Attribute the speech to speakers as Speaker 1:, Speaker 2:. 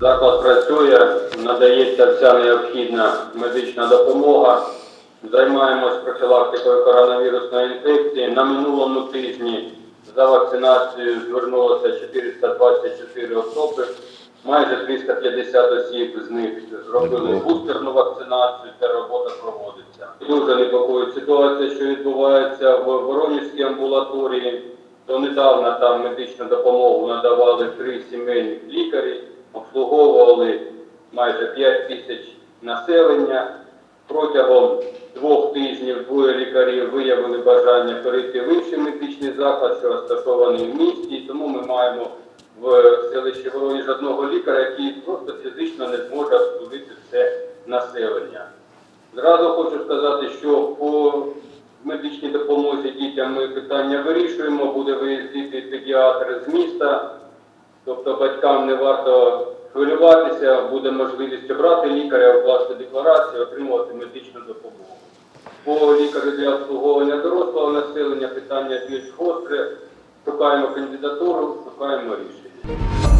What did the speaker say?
Speaker 1: Заклад працює, надається вся необхідна медична допомога. Займаємось профілактикою коронавірусної інфекції. На минулому тижні за вакцинацією звернулося 424 особи. Майже 350 осіб з них зробили бустерну вакцинацію, ця робота проводиться. Дуже непокоїть ситуація, що відбувається в Воронівській амбулаторії. Донедавна там медичну допомогу надавали три сімейні лікарі, обслуговували майже 5 тисяч населення. Протягом двох тижнів двоє лікарів виявили бажання перейти в інший медичний заклад, що розташований в місті, і тому ми маємо в селищі Воронеж одного лікаря, який просто фізично не зможе обслужити все населення. Зразу хочу сказати, що по медичній допомозі дітям ми питання вирішуємо, буде виїздити педіатр з міста, тобто батькам не варто хвилюватися, буде можливість обрати лікаря, укласти декларацію, отримувати медичну допомогу. По лікарю для обслуговування дорослого населення питання більш гостре. Шукаємо кандидатуру, шукаємо рішення.